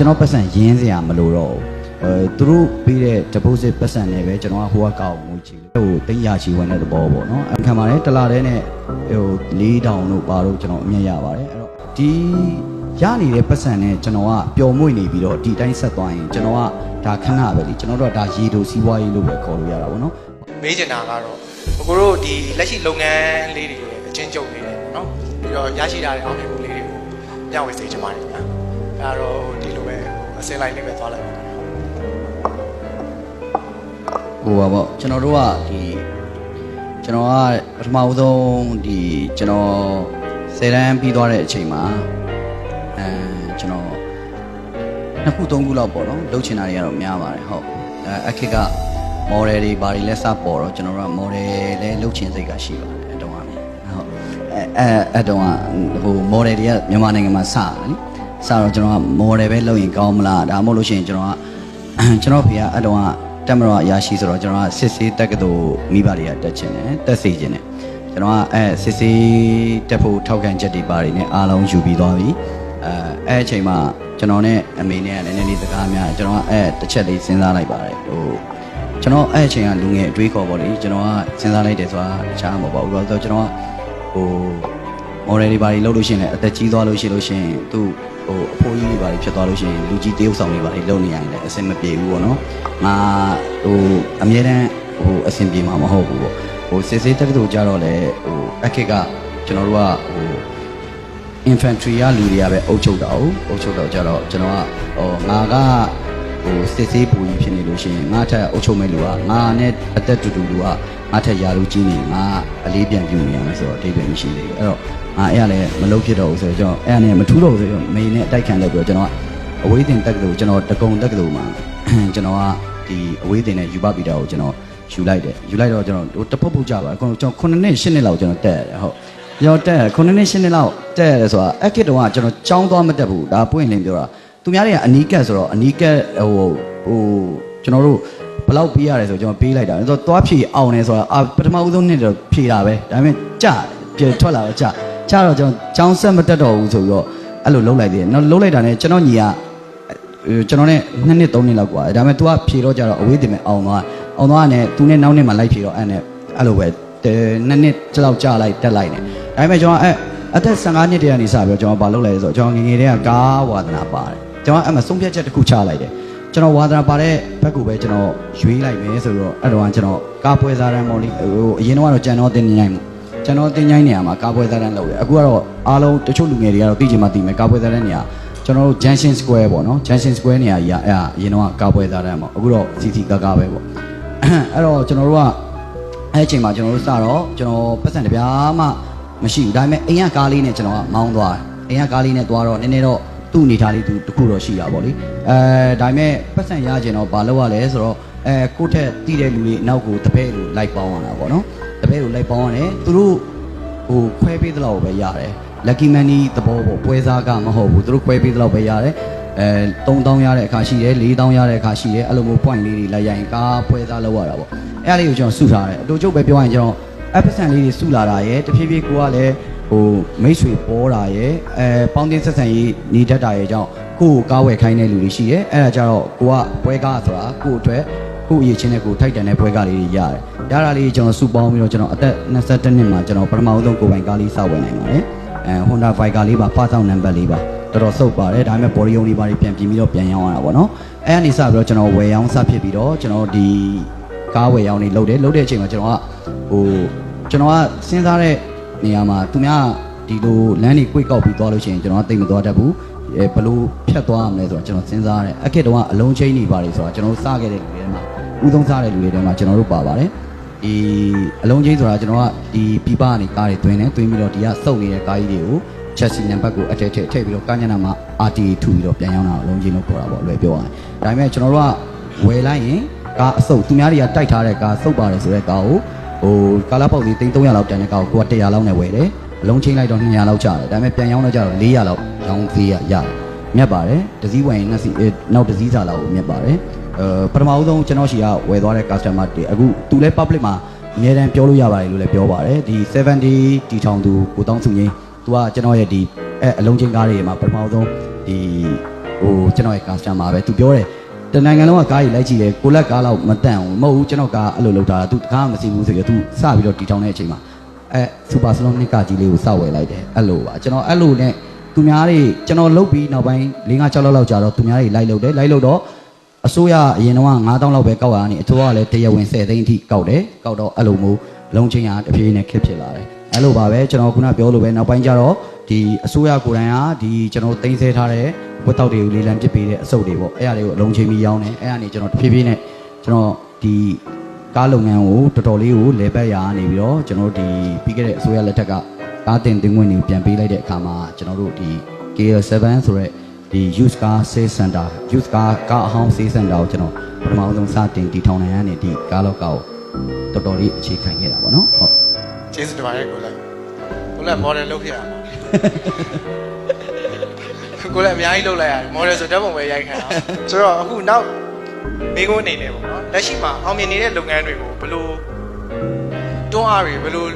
ကျွန်တော်ပတ်စံရင်းစရာမလိုတော့ဘူးအဲသူတို့ပေးတဲ့ deposit ပတ်စံနဲ့ပဲကျွန်တော်ကဟိုကကောက်ငွေချီလို့ဟိုတိတ်ရချီဝင်တဲ့သဘောပေါ့နော်အခါမှာလည်းတစ်လာတဲ့နဲ့ဟို၄တောင်တို့ပါတော့ကျွန်တော်အမြတ်ရပါတယ်အဲ့တော့ဒီရနေတဲ့ပတ်စံနဲ့ကျွန်တော်ကပျော်မွေ့နေပြီးတော့ဒီတိုင်းဆက်သွားရင်ကျွန်တော်ကဒါခဏပဲလေကျွန်တော်တို့ကဒါရေတိုစီးပွားရေးလို့ပဲခေါ်လို့ရတာပေါ့နော်မေးချင်တာကတော့ကိုတို့ဒီလက်ရှိလုပ်ငန်းလေးတွေအချင်းချုပ်နေတယ်နော်ပြီးတော့ရရှိထားတဲ့အောင်မြင်မှုလေးတွေကိုမျှဝေစေချင်ပါတယ်ခင်ဗျာအဲဒါတော့ဒီ လိုပဲဟိုအစင်းလိုက်လေးပဲသွားလိုက်ပါမယ်ဟိုပါပေါ့ကျွန်တော်တို့ကဒီကျွန်တော်ကပထမဦးဆုံးဒီကျွန်တော်ဆယ်တန်းပြီးသွားတဲ့အချိန်မှာအဲကျွန်တော်နှစ်ခုသုံးခုလောက်ပေါ့နော်လှုပ်ချင်တာတွေကတော့များပါတယ်ဟုတ်အဲအခက်က model တွေဘာတွေလဲစပေါ်တော့ကျွန်တော်တို့က model လဲလှုပ်ချင်စိတ်ကရှိပါတယ်အတုံးကဟုတ်အဲအဲအတုံးကဟို model တွေကမြန်မာနိုင်ငံမှာစတယ်နိ စတော့ကျွန်တော်က model ပဲလုပ်ရင်ကောင်းမလားဒါမှမဟုတ်လို့ရှိရင်ကျွန်တော်ကကျွန်တော်ဖေကအတုံးကတက်မတော်အရာရှိဆိုတော့ကျွန်တော်ကစစ်စေးတက်ကတူမိဘတွေကတက်ချင်တယ်တက်စီချင်တယ်ကျွန်တော်ကအဲစစ်စေးတက်ဖို့ထောက်ခံချက်တွေပါတယ်နဲ့အားလုံးယူပြီးသွားပြီအဲအဲ့အချိန်မှာကျွန်တော်နဲ့အမေနဲ့ကလည်းနည်းနည်းလေးစကားများတယ်ကျွန်တော်ကအဲတစ်ချက်လေးစဉ်းစားလိုက်ပါတယ်ဟိုကျွန်တော်အဲ့အချိန်ကလူငယ်အတွေးခေါ်ပေါ့လေကျွန်တော်ကစဉ်းစားလိုက်တယ်ဆိုတာတခြားမဟုတ်ပါဘူးတော့ဆိုတော့ကျွန်တော်ကဟို model တွေဘာတွေလုပ်လို့ရှိရင်လည်းအသက်ကြီးသွားလို့ရှိလို့ရှိရင်သူ့ဟိုအဖိုးကြီးတွေဘာတွေဖြစ်သွားလို့ရှိရင်လူကြီးတရုပ်ဆောင်တွေဘာတွေလုပ်နေရတယ်လည်းအဆင်မပြေဘူးပေါ့နော်ငါဟိုအမြဲတမ်းဟိုအဆင်ပြေမှာမဟုတ်ဘူးပေါ့ဟိုစစ်စစ်တက်တူကြတော့လေဟိုအခက်ကကျွန်တော်တို့ကဟို infantry ကလူတွေကပဲအုပ်ချုပ်တာ哦အုပ်ချုပ်တော့ကြတော့ကျွန်တော်ကဟိုငါကဟိုစစ်စေးပူကြီးဖြစ်နေလို့ရှိရင်ငါထက်အုပ်ချုပ်မဲ့လူကငါနဲ့အသက်တူတူလူကငါထက်ယာလူကြီးနေငါအလေးပြန်ပြုနေရမယ်ဆိုတော့အတိတ်ပဲမရှိသေးဘူးအဲ့တော့ ငါအဲ့ရလဲမလုပ်ဖြစ်တော့ဘူးဆိုတော့ကျွန်တော်အဲ့ရနဲ့မထူးတော့ဘူးဆိုတော့မေနဲ့အတိုက်ခံလိုက်ပြီးတော့ကျွန်တော်ကအဝေးတင်တက်ကလေးကျွန်တော်တကုံတက်ကလေးမှာကျွန်တော်ကဒီအဝေးတင်နဲ့ယူပပီတာကိုကျွန်တော်ယူလိုက်တယ်ယူလိုက်တော့ကျွန်တော်တပုတ်ပုတ်ကြပါကျွန်တော်9နှစ်10နှစ်လောက်ကျွန်တော်တက်ရတယ်ဟုတ်ကျွန်တော်တက်9နှစ်10နှစ်လောက်တက်ရတယ်ဆိုတာအကစ်တုန်းကကျွန်တော်ကြောင်းသွားမတက်ဘူးဒါပွင့်လင်းပြောတာသူများတွေကအနီးကတ်ဆိုတော့အနီးကတ်ဟိုဟိုကျွန်တော်တို့ဘယ်လောက်ပေးရတယ်ဆိုကျွန်တော်ပေးလိုက်တာဆိုတော့သွားဖြည့်အောင်နေဆိုတာအာပထမဦးဆုံးနှစ်တော့ဖြည့်တာပဲဒါပေမဲ့ကြပြထွက်လာတော့ကြ ကြတော့ကျွန်တော်ကြောင်းဆက်မတက်တော့ဘူးဆိုပြီးတော့အဲ့လိုလုံးလိုက်သေးတယ်နောက်လုံးလိုက်တာနဲ့ကျွန်တော်ညီက ကျွန်တော်နဲ့နှစ်နှစ်သုံးနှစ်လောက်กว่าဒါပေမဲ့ तू ကဖြေတော့ကြတော့အဝေးတင်မဲ့အောင်သွားအောင်သွားနဲ့ तू နဲ့နောက်နှစ်မှာလိုက်ဖြေတော့အဲ့နဲ့အဲ့လိုပဲတဲနှစ်နှစ်လောက်ကြာလိုက်တက်လိုက်နေဒါပေမဲ့ကျွန်တော်အဲ့အသက်15နှစ်တည်းကနေစပြီးတော့ကျွန်တော်ဘာလုပ်လိုက်လဲဆိုတော့ကျွန်တော်ငယ်ငယ်တည်းကကားဝါသနာပါတယ်ကျွန်တော်အဲ့မှာဆုံးဖြတ်ချက်တစ်ခုချလိုက်တယ်ကျွန်တော်ဝါသနာပါတဲ့ဘက်ကူပဲကျွန်တော်ရွေးလိုက်မယ်ဆိုတော့အဲ့တော့ကျွန်တော်ကားပွဲစားတန်းပေါ့လေဟိုအရင်တော့ကျွန်တော်တင်နေနိုင်မှု ကျွန်တော်တင်ញိုင်းနေရမှာကားပွဲစားတန်းလုပ်တယ်အခုကတော့အားလုံးတချို့လူငယ်တွေကတော့သိချင်မှသိမယ်ကားပွဲစားတန်းနေရာ ကျွန်တော်တို့ Junction Square ပေါ့နော် Junction Square နေရာကြီးอ่ะအဲ့ဒါအရင်တော့ကာပွဲသားတန်းပေါ့အခုတော့ CC ကာကာပဲပေါ့အဲ့တော့ကျွန်တော်တို့ကအဲ့အချိန်မှာကျွန်တော်တို့စတော့ကျွန်တော်ပတ်စံတစ်ပြားမှမရှိဘူးဒါပေမဲ့အိမ်ကကားလေးနဲ့ကျွန်တော်ကမောင်းသွားတယ်အိမ်ကကားလေးနဲ့သွားတော့နည်းနည်းတော့သူ့အနေထားလေးသူတစ်ခုတော့ရှိတာပေါ့လေအဲဒါပေမဲ့ပတ်စံရကျင်တော့ဘာလုပ်ရလဲဆိုတော့အဲကိုယ့်ထက်တီးတဲ့လူတွေနောက်ကိုတပည့်လူလိုက်ပေါင်းရတာပေါ့နော် တပည့်လူလိုက်ပေါင်းရတယ်သူတို့ဟိုခွဲပေးသလောက်ပဲရတယ် lucky money သဘောပေါ့ပွဲစားကမဟုတ်ဘူးသူတို့ခွဲပေးသလောက်ပဲရတယ်အဲ3000ရတဲ့အခါရှိတယ်4000ရတဲ့အခါရှိတယ်အဲ့လိုမျိုး point လေးတွေလိုက်ရရင်ကားပွဲစားလောက်ရတာပေါ့အဲ့ဒါလေးကိုကျွန်တော်စုထားတယ်အတူချုပ်ပဲပြောရင်ကျွန်တော် episode လေးတွေစုလာတာရယ်တဖြည်းဖြည်းကိုကလည်းဟိုမိတ်ဆွေပေါ်တာရယ်အဲပေါင်းတင်ဆက်ဆံရေးနေတတ်တာရယ်ကြောင့်ကိုယ့်ကိုကားဝယ်ခိုင်းတဲ့လူတွေရှိတယ်အဲ့ဒါကြတော့ကိုကပွဲကားဆိုတာကိုယ့်အတွက်ကိုယ့်အရေးချင်းနဲ့ကိုယ်ထိုက်တန်တဲ့ပွဲကားလေးတွေရတယ်။ ရတာလေးကျွန်တော်စုပေါင်းပြီးတော့ကျွန်တော်အသက်22နှစ်မှာကျွန်တော်ပထမဦးဆုံးကိုယ်ပိုင်ကားလေးစဝယ်နိုင်ပါတယ်။အဲ Honda Viper လေးပါဖားဆောင်နံပါတ်လေးပါတော်တော်စုပ်ပါတယ်ဒါပေမဲ့ body ယုံလေးပါလေးပြန်ပြင်ပြီးတော့ပြန်ရောင်းရတာပေါ့နော်။အဲအနေစပြီးတော့ကျွန်တော်ဝယ်ရောင်းစဖြစ်ပြီးတော့ကျွန်တော်ဒီကားဝယ်ရောင်းနေလုပ်တယ်လုပ်တဲ့အချိန်မှာကျွန်တော်ကဟိုကျွန်တော်ကစဉ်းစားတဲ့နေရာမှာသူများဒီလိုလမ်းတွေ꿰ကောက်ပြီးသွားလို့ရှိရင်ကျွန်တော်ကတိတ်မသွားတတ်ဘူးအဲဘယ်လိုဖြတ်သွားရမလဲဆိုတော့ကျွန်တော်စဉ်းစားရတယ်အခက်တုန်းကအလုံးချင်းနေပါတယ်ဆိုတော့ကျွန်တော်စခဲ့တဲ့လူတွေထဲမှာဦးသုံးစားတဲ့လူတွေထဲမှာကျွန်တော်တို့ပါပါတယ် ဒီအလုံးချင်းဆိုတာကျွန်တော်ကဒီပြပကနေကားတွေတွင်းတယ်တွင်းပြီးတော့ဒီကစုပ်နေတဲ့ကားကြီးတွေကိုချက်စီနံပါတ်ကိုအထက်ထည့်ထည့်ပြီးတော့ကာညနာမှာ RT ထူပြီးတော့ပြန်ရောက်တာအလုံးချင်းလို့ခေါ်တာပေါ့လွယ်ပြောရရင်ဒါပေမဲ့ကျွန်တော်တို့ကဝယ်လိုက်ရင်ကားအစုပ်သူများတွေကတိုက်ထားတဲ့ကားစုပ်ပါတယ်ဆိုတဲ့ကားကိုဟိုကာလာပေါက်လေး300လောက်တန်တဲ့ကားကိုကိုက100လောက်နဲ့ဝယ်တယ်အလုံးချင်းလိုက်တော့200လောက်ကျတယ်ဒါပေမဲ့ပြန်ရောက်တော့ကျတော့400လောက်ရောင်းသေးရရတယ်မြတ်ပါတယ်တစည်းဝယ်ရင်နှစ်စီနောက်တစည်းစာလောက်ကိုမြတ်ပါတယ်အဲ ပထမဦးဆုံးကျွန်တော်ရှိကဝယ်သွားတဲ့ customer တွေအခုသူလဲ public မှာအများတန်းပြောလို့ရပါတယ်လို့လည်းပြောပါတယ်ဒီ70တီထောင်သူကိုတောင်းစုငင်းသူကကျွန်တော်ရဲ့ဒီအဲအလုံးချင်းကားတွေမှာပထမဦးဆုံးဒီဟိုကျွန်တော်ရဲ့ customer ပဲသူပြောတယ်တနိုင်ငံလုံးကကားကြီးလိုက်ကြည့်တယ်ကိုလက်ကားလောက်မတန့်ဘူးမဟုတ်ဘူးကျွန်တော်ကားအဲ့လိုလုပ်တာသူတကားမစီဘူးဆိုပြီးသူစပြီးတော့တီထောင်တဲ့အချိန်မှာအဲစူပါစလုံးနှစ်ကကြီးလေးကိုစောက်ဝယ်လိုက်တယ်အဲ့လိုပါကျွန်တော်အဲ့လိုနဲ့သူများတွေကျွန်တော်လုတ်ပြီးနောက်ပိုင်း၄၅6လောက်လောက်ကြာတော့သူများတွေလိုက်လုတ်တယ်လိုက်လုတ်တော့ အစိုးရအရင်တော့9000လောက်ပဲကောက်ရတာနေအစိုးရကလည်းတရားဝင်10သိန်းအထိကောက်တယ်ကောက်တော့အဲ့လိုမျိုးလုံးချင်းရတဖြည်းနဲ့ခက်ဖြစ်လာတယ်အဲ့လိုပါပဲကျွန်တော်ခုနပြောလို့ပဲနောက်ပိုင်းကျတော့ဒီအစိုးရကိုယ်တိုင်ကဒီကျွန်တော်တင်ဆက်ထားတဲ့ဝတ်တောက်တွေကိုလေးလံပစ်ပေးတဲ့အစုပ်တွေပေါ့အဲ့အရာတွေကိုအလုံးချင်းပြီးရောင်းတယ်အဲ့အနေကျွန်တော်တဖြည်းဖြည်းနဲ့ကျွန်တော်ဒီကားလုပ်ငန်းကိုတော်တော်လေးကိုလေပတ်ရာနေပြီးတော့ကျွန်တော်တို့ဒီပြီးခဲ့တဲ့အစိုးရလက်ထက်ကကားတင်တင်ခွင့်တွေပြန်ပေးလိုက်တဲ့အခါမှာကျွန်တော်တို့ဒီ KL7 ဆိုရက် ဒီ youth car sales center youth car ကားအဟောင်း sales center ကိုကျွန်တော်ပထမဆုံးစတင်တည်ထောင်နိုင်ရတဲ့ဒီကားလောက်ကကိုတော်တော်လေးအခြေခံခဲ့တာပေါ့နော်ဟုတ်ကျေးဇူးတင်ပါတယ်ကိုလက်ကိုလက် model လုပ်ခဲ့ရမှာကိုလက်အများကြီးလုပ်လိုက်ရတယ် model ဆိုတက်ပုံပဲရိုက်ခံတာဆိုတော့အခုနောက်မိကုန်းအနေနဲ့ပေါ့နော်လက်ရှိမှာအောင်မြင်နေတဲ့လုပ်ငန်းတွေကိုဘယ်လိုတွန်းအားတွေဘယ်လို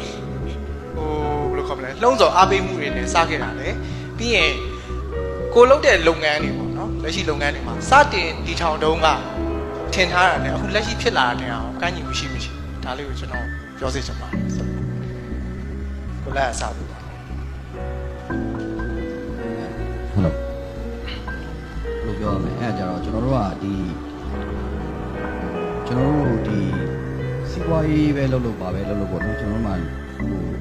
ဟိုဘယ်လိုခေါ်မလဲလှုံ့ဆော်အားပေးမှုတွေနဲ့စခဲ့တာလေပြီးရင် ကိုလုပ်တဲ့လုပ်ငန်းတွေပေါ့နော်လက်ရှိလုပ်ငန်းတွေမှာစတင်တီထောင်တုန်းကထင်ထားတာနဲ့အခုလက်ရှိဖြစ်လာတဲ့အောင်ကန့်ညီမှုရှိမရှိဒါလေးကိုကျွန်တော်ပြောစေချင်ပါတယ်ဆိုတော့ကိုလက်အစားဘူးပါဟုတ်လို့ဘယ်လိုပြောရမလဲအဲ့ဒါကြတော့ကျွန်တော်တို့ကဒီကျွန်တော်တို့ဒီစီးပွားရေးပဲလုပ်လို့ပါပဲလုပ်လို့ပေါ့နော်ကျွန်တော်တို့မှဟို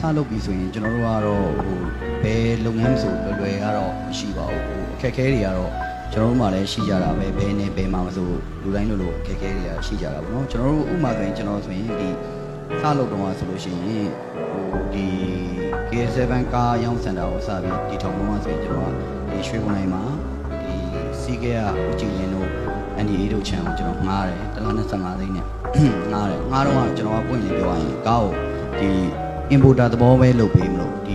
စလုပ်ပြီဆိုရင်ကျွန်တော်တို့ကတော့ဟိုဘယ်လုပ်ငန်းမဆိုလွယ်လွယ်ကတော့မရှိပါဘူးဟိုအခက်အခဲတွေကတော့ကျွန်တော်တို့မှလည်းရှိကြတာပဲဘယ်နဲ့ဘယ်မှာမဆိုလူတိုင်းလို့လို့အခက်အခဲတွေကရှိကြတာပေါ့နော်ကျွန်တော်တို့ဥပမာဆိုရင်ကျွန်တော်ဆိုရင်ဒီစလုပ်တော့ဆိုလို့ရှိရင်ဟိုဒီ K7 ကားရောင်းစင်တာကိုစပြီးတီထောင်တော့ဆိုရင်ကျွန်တော်ကဒီရွှေကုန်းတိုင်းမှာဒီစီးကဲကဦးကြည်လင်းတို့အန်ဒီအေးတို့ချန်ကိုကျွန်တော်ငှားတယ်တစ်လား25သိန်းနဲ့ငှားတယ်ငှားတော့ကကျွန်တော်ကပွင့်နေပြောရရင်ကားကိုဒီ importer သဘောပဲလုပ်ပေးမလို့ဒီ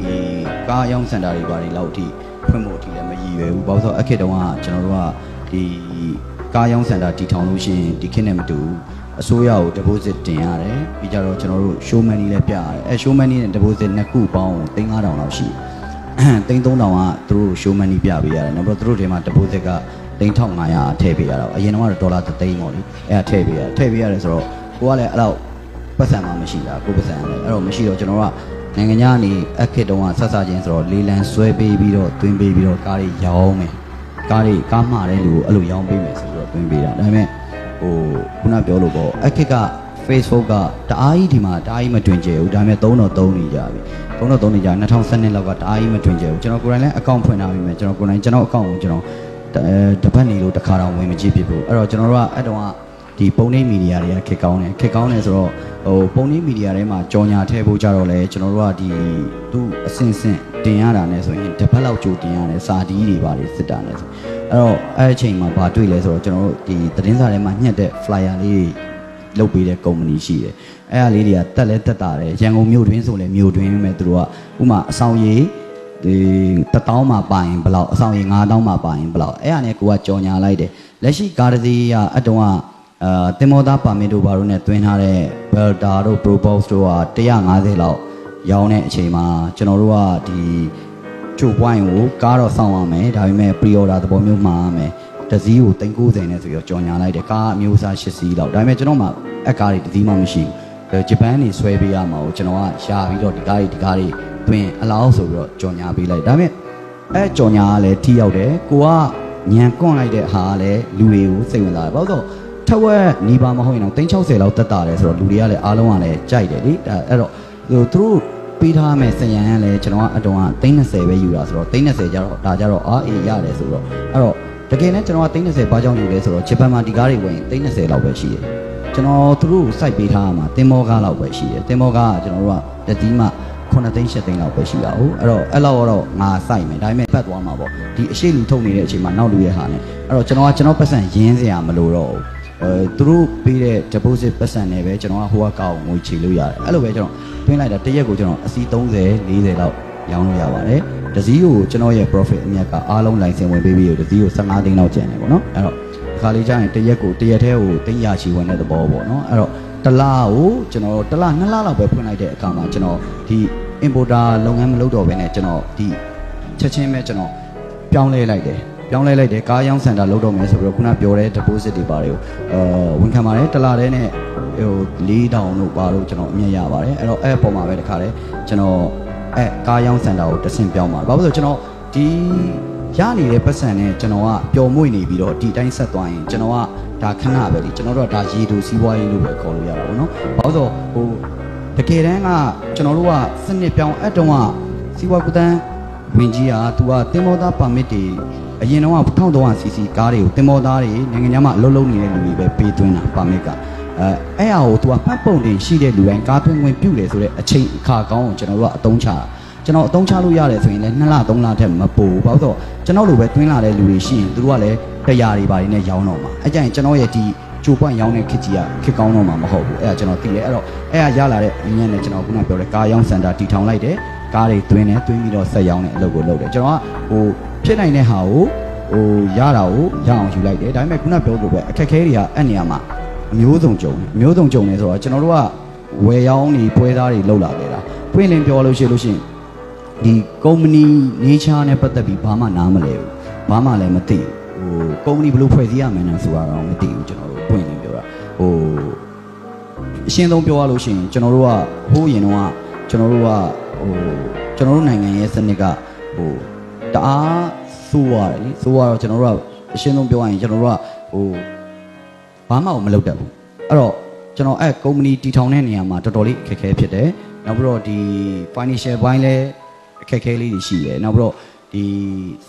ကားရောင်းစင်တာတွေဘာတွေလောက်အထိဖွင့်ဖို့အထိလည်းမရည်ရွယ်ဘူးဘာလို့ဆိုတော့အခက်တုန်းကကျွန်တော်တို့ကဒီကားရောင်းစင်တာတီထောင်လို့ရှိရင်ဒီခေတ်နဲ့မတူဘူးအစိုးရကို deposit တင်ရတယ်ပြီးကြတော့ကျွန်တော်တို့ show money လည်းပြရတယ်အဲ show money နဲ့ deposit နှစ်ခုပေါင်း3500လောက်ရှိတယ်သိန်း3000ကသူတို့ show money ပြပေးရတယ်နောက်ပြီးတော့သူတို့တွေမှာ deposit က3500ထည့်ပေးရတော့အရင်တော့ဒေါ်လာ3သိန်းပေါ့လေအဲထည့်ပေးရထည့်ပေးရတယ်ဆိုတော့ကိုကလည်းအဲ့လောက် ပတ်စံမှမရှိတာကိုပတ်စံလည်းအဲ့တော့မရှိတော့ကျွန်တော်ကနိုင်ငံခြားကနေအခက်တုံးကဆက်စားခြင်းဆိုတော့လေးလံဆွဲပေးပြီးတော့တွင်းပေးပြီးတော့ကားတွေရောင်းမယ်ကားတွေကားမှားတဲ့လူကိုအဲ့လိုရောင်းပေးမယ်ဆိုပြီးတော့တွင်းပေးတာဒါပေမဲ့ဟိုခုနပြောလို့ပေါ့အခက်က Facebook ကတအားကြီးဒီမှာတအားကြီးမတွင်ကျဲဘူးဒါပေမဲ့3တော့3နေကြပြီ3တော့3နေကြ2012လောက်ကတအားကြီးမတွင်ကျဲဘူးကျွန်တော်ကိုယ်တိုင်လည်း account ဖွင့်ထားပြီးမယ်ကျွန်တော်ကိုယ်တိုင်ကျွန်တော် account ကိုကျွန်တော်အဲတပတ်နေလို့တစ်ခါတော့ဝင်မကြည့်ဖြစ်ဘူးအဲ့တော့ကျွန်တော်တို့ကအဲ့တုန်းက ဒီပုံနှိပ်မီဒီယာတွေကခက်ကောင်းတယ်ခက်ကောင်းတယ်ဆိုတော့ဟိုပုံနှိပ်မီဒီယာထဲမှာကြော်ညာထည့်ဖို့ကြတော့လဲကျွန်တော်တို့ကဒီသူ့အစင်စင်တင်ရတာနဲ့ဆိုရင်တစ်ပတ်လောက်ကြိုတင်ရတယ်စာတီးတွေပါတယ်စစ်တာနဲ့ဆိုအဲ့တော့အဲ့အချိန်မှာဘာတွေ့လဲဆိုတော့ကျွန်တော်တို့ဒီသတင်းစာထဲမှာညှက်တဲ့ flyer လေးတွေလုပ်ပေးတဲ့ကုမ္ပဏီရှိတယ်အဲ့အလေးတွေကတက်လဲတက်တာတယ်ရန်ကုန်မြို့တွင်းဆိုလဲမြို့တွင်းပဲသူတို့ကဥမာအဆောင်ရည်ဒီတစ်တောင်းမှပါရင်ဘယ်လောက်အဆောင်ရင်9000မှပါရင်ဘယ်လောက်အဲ့ဒါနဲ့ကိုကကြော်ညာလိုက်တယ်လက်ရှိကားတစ်စီးကအတုံးက အာတင်မောသားပါမစ်တို့ဘာလို့ ਨੇ တွင်းထားတဲ့ Belta တို့ Propulse တို့က150လောက်ရောင်းတဲ့အချိန်မှာကျွန်တော်တို့ကဒီချိုပွိုင်းကိုကားတော့စောင့်ရမယ်ဒါပေမဲ့ pre order သဘောမျိုးမှာရမယ်တစ်စီးကို390နဲ့ဆိုပြီးတော့ကြော်ညာလိုက်တယ်ကားအမျိုးအစား8စီးလောက်ဒါပေမဲ့ကျွန်တော်မှအကားတွေတစ်စီးမှမရှိဘူးဂျပန်နေဆွဲပေးရမှာကိုကျွန်တော်ကရှာပြီးတော့ဒီကားတွေဒီကားတွေတွင်အလောက်ဆိုပြီးတော့ကြော်ညာပေးလိုက်ဒါပေမဲ့အဲကြော်ညာကလည်းထိရောက်တယ်ကိုကညံကွန့်လိုက်တဲ့ဟာကလည်းလူတွေကိုစိတ်ဝင်စားတယ်ဘာလို့လဲဆိုတော့ထက် ဝက်နီးပါမဟုတ်ရင်တော့360လောက်တက်တာတယ်ဆိုတော့လူတွေကလည်းအားလုံးကလည်းကြိုက်တယ်လေဒါအဲ့တော့ဟိုသူတို့ပေးထားမဲ့စရန်ကလည်းကျွန်တော်ကအတုံးက330ပဲယူတာဆိုတော့330ကျတော့ဒါကြတော့အာအေးရတယ်ဆိုတော့အဲ့တော့တကယ်နဲ့ကျွန်တော်က330ဘာကြောင့်ယူလဲဆိုတော့ဂျပန်မှာဒီကားတွေဝင်330လောက်ပဲရှိတယ်ကျွန်တော်သူတို့စိုက်ပေးထားမှာတင်မောကားလောက်ပဲရှိတယ်တင်မောကားကကျွန်တော်တို့ကတတိမ9သိန်း10သိန်းလောက်ပဲရှိတာဟုတ်အဲ့တော့အဲ့လောက်တော့ငါစိုက်မယ်ဒါပေမဲ့ပတ်သွားမှာပေါ့ဒီအရှိလူထုတ်နေတဲ့အချိန်မှာနောက်လူရဲ့ဟာနဲ့အဲ့တော့ကျွန်တော်ကကျွန်တော်ပတ်စံရင်းစရာမလိုတော့ဘူးအဲ သူတို့ပေးတဲ့ deposit ပတ်စံနဲ့ပဲကျွန်တော်ကဟိုကကောက်ငွေချေလို့ရတယ်အဲ့လိုပဲကျွန်တော်တွင်းလိုက်တာတစ်ရက်ကိုကျွန်တော်အစီ30 40လောက်ရောင်းလို့ရပါတယ်တစည်းကိုကျွန်တော်ရဲ့ profit အမြတ်ကအားလုံး license ဝင်ပေးပြီးတော့တစည်းကို15သိန်းလောက်ကျန်တယ်ပေါ့နော်အဲ့တော့ဒီခါလေးကျရင်တစ်ရက်ကိုတစ်ရက်တည်းကိုသိန်းရချီဝင်တဲ့သဘောပေါ့နော်အဲ့တော့တစ်လကိုကျွန်တော်တစ်လနှစ်လလောက်ပဲဖွင့်လိုက်တဲ့အခါမှာကျွန်တော်ဒီ importer လုပ်ငန်းမလုပ်တော့ဘဲနဲ့ကျွန်တော်ဒီချက်ချင်းပဲကျွန်တော်ပြောင်းလဲလိုက်တယ် ပြောင်းလဲလိုက်တယ်ကားရောင်းစင်တာလုပ်တော့မယ်ဆိုပြီးတော့ခုနပြောတဲ့ deposit တွေပါတယ်ကိုအဲဝန်ခံပါတယ်တစ်လားတည်းနဲ့ဟို၄တောင်တို့ပါလို့ကျွန်တော်အမြင်ရပါတယ်အဲ့တော့အဲ့အပေါ်မှာပဲတခါလဲကျွန်တော်အဲကားရောင်းစင်တာကိုတဆင့်ပြောင်းပါတယ်ဘာလို့လဲဆိုတော့ကျွန်တော်ဒီရနေတဲ့ပတ်စံနဲ့ကျွန်တော်ကပျော်မွေ့နေပြီးတော့ဒီတိုင်းဆက်သွားရင်ကျွန်တော်ကဒါခဏပဲလေကျွန်တော်တို့ကဒါရေတူစီးပွားရေးလို့ပဲခေါ်လို့ရတာပေါ့နော်ဘာလို့လဲဆိုတော့ဟိုတကယ်တမ်းကကျွန်တော်တို့ကစနစ်ပြောင်းအဲ့တုန်းကစီဝါကူတန်းဝင်ကြီးကသူကတင်မောသားပါမစ်တွေ အရင်တော့1300 cc ကားတွေကိုတင်မောသားတွေနိုင်ငံခြားမှာအလုပ်လုပ်နေတဲ့လူတွေပဲပေးသွင်းတာပါမစ်ကအဲအဲ့ဟာကိုသူကမှတ်ပုံတွေရှိတဲ့လူတိုင်းကားသွင်းဝင်ပြုတ်တယ်ဆိုတော့အချိန်အခါကောင်းကိုကျွန်တော်တို့ကအတုံးချတာကျွန်တော်အတုံးချလို့ရတယ်ဆိုရင်လည်း2လ3လထက်မပိုဘူးဘာလို့ဆိုတော့ကျွန်တော်လိုပဲသွင်းလာတဲ့လူတွေရှိရင်သူတို့ကလည်းတရားတွေပါတယ်နဲ့ရောင်းတော့မှာအဲကြရင်ကျွန်တော်ရဲ့ဒီဂျိုပွန့်ရောင်းတဲ့ခစ်ကြီးကခစ်ကောင်းတော့မှာမဟုတ်ဘူးအဲ့ဒါကျွန်တော်သိတယ်အဲ့တော့အဲ့ဒါရလာတဲ့အញ្ញံနဲ့ကျွန်တော်ခုနပြောတဲ့ကားရောင်းစင်တာတီထောင်လိုက်တယ် ကားတွေသွင်းတယ်သွင်းပြီးတော့ဆက်ရောင်းတဲ့အလုပ်ကိုလုပ်တယ်ကျွန်တော်ကဟိုဖြစ်နိုင်တဲ့ဟာကိုဟိုရတာကိုရအောင်ယူလိုက်တယ်ဒါပေမဲ့ခုနပြောလို့ပဲအခက်ခဲတွေကအဲ့နေရာမှာအမျိုးစုံကြုံတယ်အမျိုးစုံကြုံနေဆိုတော့ကျွန်တော်တို့ကဝယ်ရောင်းနေပွဲသားတွေလောက်လာခဲ့တာဖွင့်လင်းပြောလို့ရှိလို့ရှိရင်ဒီကုမ္ပဏီ nature နဲ့ပတ်သက်ပြီးဘာမှနားမလဲဘူးဘာမှလည်းမသိဘူးဟိုကုမ္ပဏီဘယ်လိုဖွဲ့စည်းရမယ်လဲဆိုတာတော့မသိဘူးကျွန်တော်တို့ပွင့်နေပြောတာဟိုအရှင်းဆုံးပြောရလို့ရှိရင်ကျွန်တော်တို့ကဟိုးရင်တော့ကျွန်တော်တို့က ဟိုကျွန်တော်တို့နိုင်ငံရဲ့စနစ်ကဟိုတအားဆိုးရတယ်လေဆိုးရတော့ကျွန်တော်တို့ကအရှင်းဆုံးပြောရရင်ကျွန်တော်တို့ကဟိုဘာမှမလုပ်တတ်ဘူးအဲ့တော့ကျွန်တော်အဲ့ကုမ္ပဏီတီထောင်တဲ့နေရာမှာတော်တော်လေးအခက်အခဲဖြစ်တယ်နောက်ပြီးတော့ဒီ financial ဘိုင်းလည်းအခက်အခဲလေးတွေရှိတယ်နောက်ပြီးတော့ဒီ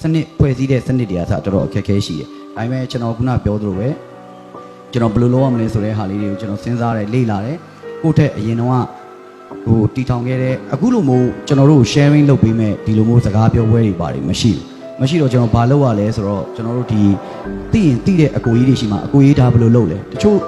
စနစ်ဖွဲ့စည်းတဲ့စနစ်တွေကစတော်တော်အခက်အခဲရှိတယ်ဒါပေမဲ့ကျွန်တော်ခုနပြောသလိုပဲကျွန်တော်ဘယ်လိုလုပ်ရမလဲဆိုတဲ့ဟာလေးတွေကိုကျွန်တော်စဉ်းစားတယ်လေ့လာတယ်ကိုယ့်ထက်အရင်တော့က ဟိုတီထောင်ခဲ့တဲ့အခုလိုမျိုးကျွန်တော်တို့ sharing လုပ်ပေးမဲ့ဒီလိုမျိုးစကားပြောပွဲတွေပါတယ်မရှိဘူးမရှိတော့ကျွန်တော်ဘာလုပ်ရလဲဆိုတော့ကျွန်တော်တို့ဒီသိရင်သိတဲ့အကိုကြီးတွေရှိမှအကိုကြီးဒါဘယ်လိုလုပ်လဲတချို့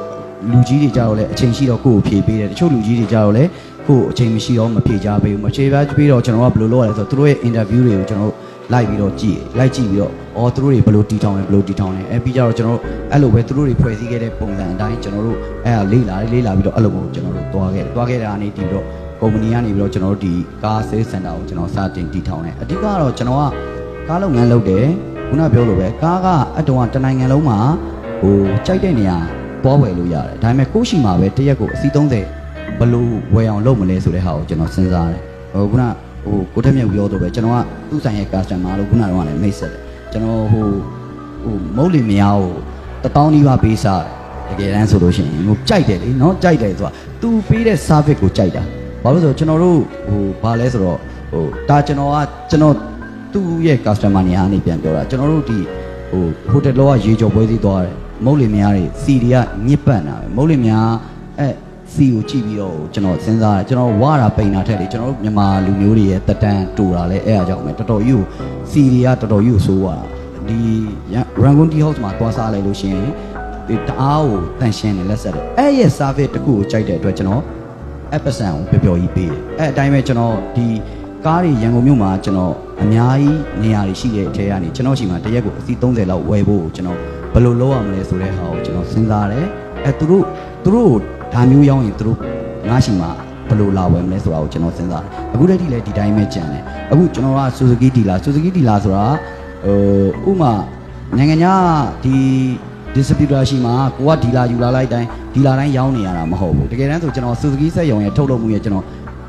လူကြီးတွေကြတော့လဲအချိန်ရှိတော့ကိုယ့်ကိုဖြေပေးတယ်တချို့လူကြီးတွေကြတော့လဲကိုယ့်ကိုအချိန်မရှိတော့မဖြေကြပေးဘူးမဖြေပြပြီးတော့ကျွန်တော်ကဘယ်လိုလုပ်ရလဲဆိုတော့သူတို့ရဲ့ interview တွေကိုကျွန်တော်တို့လိုက်ပြီးတော့ကြည့်လိုက်ကြည့်ပြီးတော့အော်သူတို့တွေဘယ်လိုတီထောင်လဲဘယ်လိုတီထောင်လဲအဲပြီးကြတော့ကျွန်တော်တို့အဲ့လိုပဲသူတို့တွေဖွဲ့စည်းခဲ့တဲ့ပုံစံအတိုင်းကျွန်တော်တို့အဲ့ဒါလေ့လာလေ့လာပြီးတော့အဲ့လိုမျိုးကျွန်တော်တို့တွားခဲ့တယ်တွားခဲ့တာကနေဒီတော့ ကုမ္ပဏီကနေပြီးတော့ကျွန်တော်တို့ဒီကား sales center ကိုကျွန်တော်စတင်တီထောင်တယ်အဓိကကတော့ကျွန်တော်ကကားလုပ်ငန်းလုပ်တယ်ခုနပြောလို့ပဲကားကအတုံးကတနိုင်ငံလုံးမှာဟိုကြိုက်တဲ့နေရာပေါ်ဝယ်လို့ရတယ်ဒါပေမဲ့ကိုယ့်ရှိမှာပဲတစ်ရက်ကိုအစီ30ဘယ်လို့ဝယ်အောင်လုပ်မလဲဆိုတဲ့ဟာကိုကျွန်တော်စဉ်းစားတယ်ဟိုခုနဟိုကိုထက်မြတ်ပြောတော့ပဲကျွန်တော်ကသူ့ဆိုင်ရဲ့ customer လို့ခုနကတော့လည်းမိတ်ဆက်တယ်ကျွန်တော်ဟိုဟိုမုတ်လီမယားကိုတပေါင်းနီးပါးပေးစားတယ်တကယ်တမ်းဆိုလို့ရှိရင်ဟိုကြိုက်တယ်လေနော်ကြိုက်တယ်ဆိုတာ तू ပေးတဲ့ service ကိုကြိုက်တာ ဘာလို့လဲဆိုတော့ကျွန်တော်တို့ဟိုဘာလဲဆိုတော့ဟိုဒါကျွန်တော်ကကျွန်တော်သူ့ရဲ့ customer နေရာကနေပြန်ပြောတာကျွန်တော်တို့ဒီဟိုဟိုတယ်လောကရေကြော်ပွဲစည်းသွားတယ်မုတ်လင်များတွေစီတွေကညစ်ပတ်တာပဲမုတ်လင်များအဲစီကိုကြည့်ပြီးတော့ကျွန်တော်စဉ်းစားတယ်ကျွန်တော်ဝါတာပိန်တာထက်လေကျွန်တော်တို့မြန်မာလူမျိုးတွေရဲ့တက်တန်းတူတာလဲအဲ့အကြောင်းပဲတော်တော်ကြီးကိုစီတွေကတော်တော်ကြီးကိုဆိုးသွားတာဒီ Rangoon Tea House မှာသွားစားလိုက်လို့ရှိရင်ဒီတအားကိုတန်ရှင်းတယ်လက်ဆက်တယ်အဲ့ရဲ့ service တစ်ခုကိုကြိုက်တဲ့အတွက်ကျွန်တော် အပစံကိုပျော်ပျော်ကြီးပေးတယ်အဲ့အတိုင်းပဲကျွန်တော်ဒီကားတွေရန်ကုန်မြို့မှာကျွန်တော်အများကြီးနေရာတွေရှိတဲ့အထဲကနေကျွန်တော်ရှိမှတရက်ကိုအစီး30လောက်ဝယ်ဖို့ကျွန်တော်ဘယ်လိုလုပ်ရမလဲဆိုတဲ့ဟာကိုကျွန်တော်စဉ်းစားတယ်အဲသူတို့သူတို့ဒါမျိုးရောင်းရင်သူတို့ငါရှိမှဘယ်လိုလာဝယ်မလဲဆိုတာကိုကျွန်တော်စဉ်းစားတယ်အခုတည်းကလည်းဒီတိုင်းပဲကြံတယ်အခုကျွန်တော်က Suzuki dealer Suzuki dealer ဆိုတာဟိုဥမာနိုင်ငံခြားဒီ distributor ရှိမှာကိုကဒီလာယူလာလိုက်တိုင်းဒီလာတိုင်းရောင်းနေရတာမဟုတ်ဘူးတကယ်တမ်းဆိုကျွန်တော် Suzuki စက်ရုံရဲ့ထုတ်လုပ်မှုရဲ့ကျွန်တော်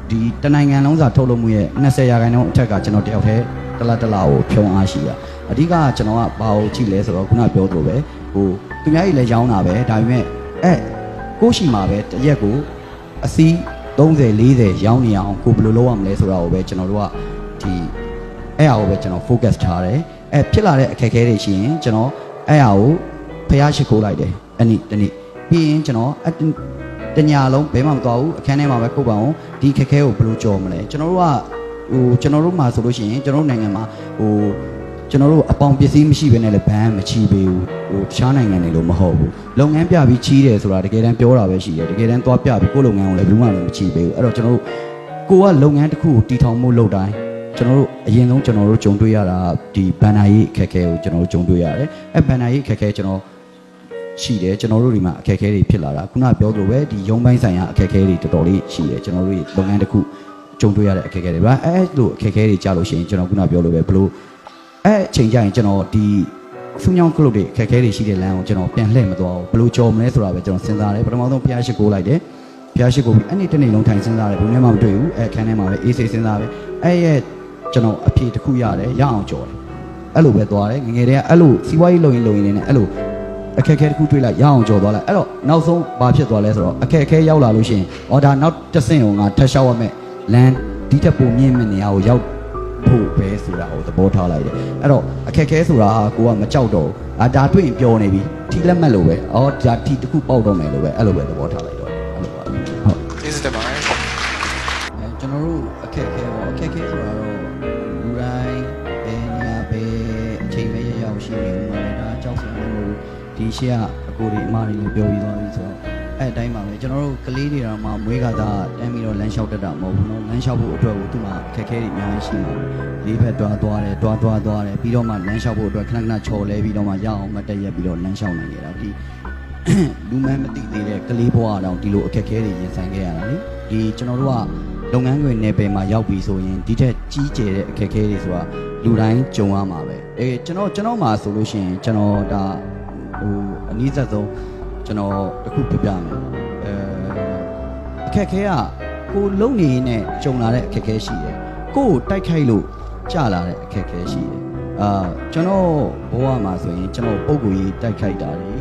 ဒီတနိုင်ငံလုံးစာထုတ်လုပ်မှုရဲ့20ရာခိုင်နှုန်းအထက်ကကျွန်တော်တယောက်တည်းတလားတလားကိုဖြုံအားရှိတာအဓိကကျွန်တော်ကဘာကိုကြည့်လဲဆိုတော့ခုနပြောသလိုပဲဟိုသူများကြီးလည်းရောင်းတာပဲဒါပေမဲ့အဲကိုရှိမှာပဲတရက်ကိုအစီး30 40ရောင်းနေအောင်ကိုဘယ်လိုလုပ်ရမလဲဆိုတာကိုပဲကျွန်တော်တို့ကဒီအဲ့အရာကိုပဲကျွန်တော် focus ထားတယ်အဲ့ဖြစ်လာတဲ့အခက်အခဲတွေရှိရင်ကျွန်တော်အဲ့အရာကို ဖျားရှိခိုးလိုက်တယ်အဲ့ဒီတနေ့ပြီးရင်ကျွန်တော်အတညာလုံးဘယ်မှမသွားဘူးအခန်းထဲမှာပဲခုတ်ပါအောင်ဒီခက်ခဲကိုဘယ်လိုကြော်မလဲကျွန်တော်တို့ကဟိုကျွန်တော်တို့မှာဆိုလို့ရှိရင်ကျွန်တော်တို့နိုင်ငံမှာဟိုကျွန်တော်တို့အပေါင်ပစ္စည်းမရှိဘဲနဲ့လည်းဘန်းမချီပေးဘူးဟိုတခြားနိုင်ငံတွေလိုမဟုတ်ဘူးလုပ်ငန်းပြပြီးချီးတယ်ဆိုတာတကယ်တမ်းပြောတာပဲရှိတယ်တကယ်တမ်းသွားပြပြီးကိုယ့်လုပ်ငန်းကိုလည်းဘယ်သူမှလည်းမချီပေးဘူးအဲ့တော့ကျွန်တော်တို့ကိုကလုပ်ငန်းတစ်ခုကိုတီထောင်မှုလုပ်တိုင်းကျွန်တော်တို့အရင်ဆုံးကျွန်တော်တို့ကြုံတွေ့ရတာဒီဘန်နာရေးအခက်အခဲကိုကျွန်တော်တို့ကြုံတွေ့ရတယ်အဲဘန်နာရေးအခက်အခဲကျွန်တော် ရှိတယ်ကျွန်တော်တို့ဒီမှာအခက်အခဲတွေဖြစ်လာတာခုနပြောသလိုပဲဒီရုံးပိုင်းဆိုင်ရာအခက်အခဲတွေတော်တော်လေးရှိတယ်ကျွန်တော်တို့လုပ်ငန်းတစ်ခုကြုံတွေ့ရတဲ့အခက်အခဲတွေဗျအဲလိုအခက်အခဲတွေကြားလို့ရှိရင်ကျွန်တော်ခုနပြောလို့ပဲဘလို့အဲအချိန်ကျရင်ကျွန်တော်ဒီဆူညောင်းကလုတ်တွေအခက်အခဲတွေရှိတဲ့လမ်းကိုကျွန်တော်ပြန်လှည့်မသွားဘူးဘယ်လိုကြော်မလဲဆိုတာပဲကျွန်တော်စဉ်းစားတယ်ပထမဆုံးဖျားရှိခိုးလိုက်တယ်ဖျားရှိခိုးပြီးအဲ့ဒီတစ်နေ့လုံးထိုင်စဉ်းစားတယ်ဘယ်မှမတွေ့ဘူးအဲခန်းထဲမှာပဲအေးဆေးစဉ်းစားပဲအဲ့ရဲ့ကျွန်တော်အဖြေတစ်ခုရတယ်ရအောင်ကြော်တယ်အဲ့လိုပဲသွားတယ်ငယ်ငယ်တည်းကအဲ့လိုစီးပွားရေးလုပ်ရင်လုပ်ရင်လည်းအဲ့လို အခက်အခဲတစ်ခုတွေ့လိုက်ရအောင်ကြော်သွားလိုက်အဲ့တော့နောက်ဆုံးဘာဖြစ်သွားလဲဆိုတော့အခက်အခဲရောက်လာလို့ရှိရင်အော်ဒါနောက်တစ်ဆင့်ကိုငါထပ်လျှောက်ရမယ်လမ်းဒီတက်ပုံမြင့်မဲ့နေရာကိုရောက်ဖို့ပဲဆိုတာကိုသဘောထားလိုက်တယ်အဲ့တော့အခက်ခဲဆိုတာဟာကိုကမကြောက်တော့ဘူးအာဒါတွေ့ရင်ပျော်နေပြီထီလက်မှတ်လို့ပဲအော်ဒါထီတစ်ခုပေါက်တော့မယ်လို့ပဲအဲ့လိုပဲသဘောထားလိုက်တော့အဲ့လိုပါဟုတ်ကျေးဇူးတင်ပါတယ်အဲကျွန်တော်တို့အခက်ခဲပေါ့အခက်ခဲဆိုတာ ရှေ့ကအကိုတွေအမတွေလည်းပြောပြီးသွားပြီဆိုတော့အဲ့အတိုင်းပါပဲကျွန်တော်တို့ကလေးတွေတော့မှမွေးကသားတန်းပြီးတော့လမ်းလျှောက်တတ်တာမဟုတ်ဘူးเนาะလမ်းလျှောက်ဖို့အတွက်ကိုသူ့မှာအခက်ခဲတွေအများကြီးရှိမှာလေးဘက်တွားသွားတယ်တွားတွားသွားတယ်ပြီးတော့မှလမ်းလျှောက်ဖို့အတွက်ခဏခဏချော်လဲပြီးတော့မှရအောင်မတက်ရက်ပြီးတော့လမ်းလျှောက်နိုင်နေတာဒီ လူမန်းမသိသေးတဲ့ကလေးဘဝတောင်ဒီလိုအခက်အခဲတွေရင်ဆိုင်ခဲ့ရတာလေဒီကျွန်တော်တို့ကလုပ်ငန်းခွင်နယ်ပယ်မှာရောက်ပြီဆိုရင်ဒီထက်ကြီးကျယ်တဲ့အခက်အခဲတွေဆိုတာလူတိုင်းကြုံရမှာပဲအဲကျွန်တော်ကျွန်တော်မှာဆိုလို့ရှိရင်ကျွန်တော်ဒါဟို အနည်းဆက်ဆုံးကျွန်တော်တစ်ခုပြပြမယ်အဲအခက်အခဲကကိုလုံနေနဲ့ကြုံလာတဲ့အခက်အခဲရှိတယ်ကိုကိုတိုက်ခိုက်လို့ကြလာတဲ့အခက်အခဲရှိတယ်အာကျွန်တော်ဘဝမှာဆိုရင်ကျွန်တော်ပုံကိုယ်ကြီးတိုက်ခိုက်တာတွေ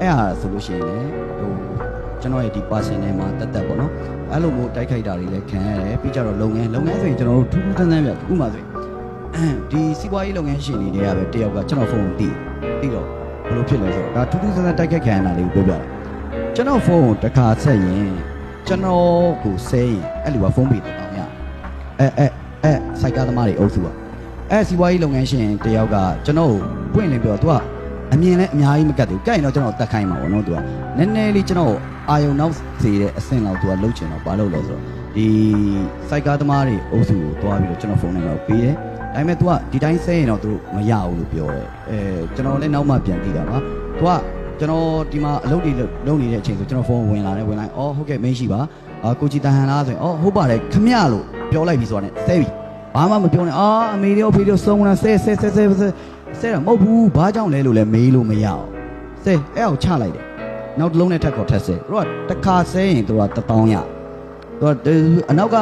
အဲ့ဟာဆိုလို့ရှိရင်လည်းဟိုကျွန်တော်ရဲ့ဒီ person ထဲမှာတက်တက်ပေါ့နော်အဲ့လိုမျိုးတိုက်ခိုက်တာတွေလည်းခံရတယ်ပြီးကြတော့လုပ်ငန်းလုပ်ငန်းဆိုရင်ကျွန်တော်တို့ထူးထူးဆန်းဆန်းပြဥပမာဆိုရင်ဒီစီးပွားရေးလုပ်ငန်းရှင်တွေတွေကပဲတယောက်ကကျွန်တော်ဖုန်းကိုတီးပြီးတော့ ဘယ်လိုဖြစ်လဲဆိုတော့ဒါထူးထူးဆန်းဆန်းတိုက်ခိုက်ခံရတာလေးကိုပြောပြတယ်ကျွန်တော်ဖုန်းကိုတစ်ခါဆက်ရင်ကျွန်တော်ကိုဆဲရင်အဲ့လိုကဖုန်းပြီးတော့ရအဲအဲအဲစိုက်ကားသမားတွေအုပ်စုอ่ะအဲစီးပွားရေးလုပ်ငန်းရှင်တယောက်ကကျွန်တော်ကိုပွင့်လင်းပြောသူကအမြင်လည်းအများကြီးမကတ်ဘူး။ကြိုက်ရင်တော့ကျွန်တော်တက်ခိုင်းမှာပေါ့နော်သူက။နည်းနည်းလေးကျွန်တော်အာယုံနောက်စေတဲ့အဆင့်လောက်သူကလှုပ်ချင်တော့ဘာလို့လဲဆိုတော့ဒီစိုက်ကားသမားတွေအုပ်စုကိုတွားပြီးတော့ကျွန်တော်ဖုန်းနံပါတ်ပေးတယ်။ ဒါပေမဲ့ तू ကဒီတိုင်းဆဲရင်တော့သူမရဘူးလို့ပြောတယ်။အဲကျွန်တော်လည်းနောက်မှပြန်ကြည့်တာပါ။ तू ကကျွန်တော်ဒီမှာအလုပ်တွေလုပ်နေတဲ့အချိန်ဆိုကျွန်တော်ဖုန်းဝင်လာတယ်ဝင်လိုက်အော်ဟုတ်ကဲ့မင်းရှိပါအာကိုကြီးတန်ဟန်လားဆိုရင်အော်ဟုတ်ပါတယ်ခမရလို့ပြောလိုက်ပြီဆိုတာနဲ့ဆဲပြီဘာမှမပြောနဲ့အာအမေတို့ဖေတို့စုံလာဆဲဆဲဆဲဆဲဆဲဆဲတော့မဟုတ်ဘူးဘာကြောင့်လဲလို့လည်းမေးလို့မရအောင်ဆဲအဲ့အောင်ချလိုက်တယ်နောက်တစ်လုံးနဲ့ထပ်ခေါ်ထပ်ဆဲတို့ကတစ်ခါဆဲရင်တို့ကတပေါင်းရတို့ကအနောက်က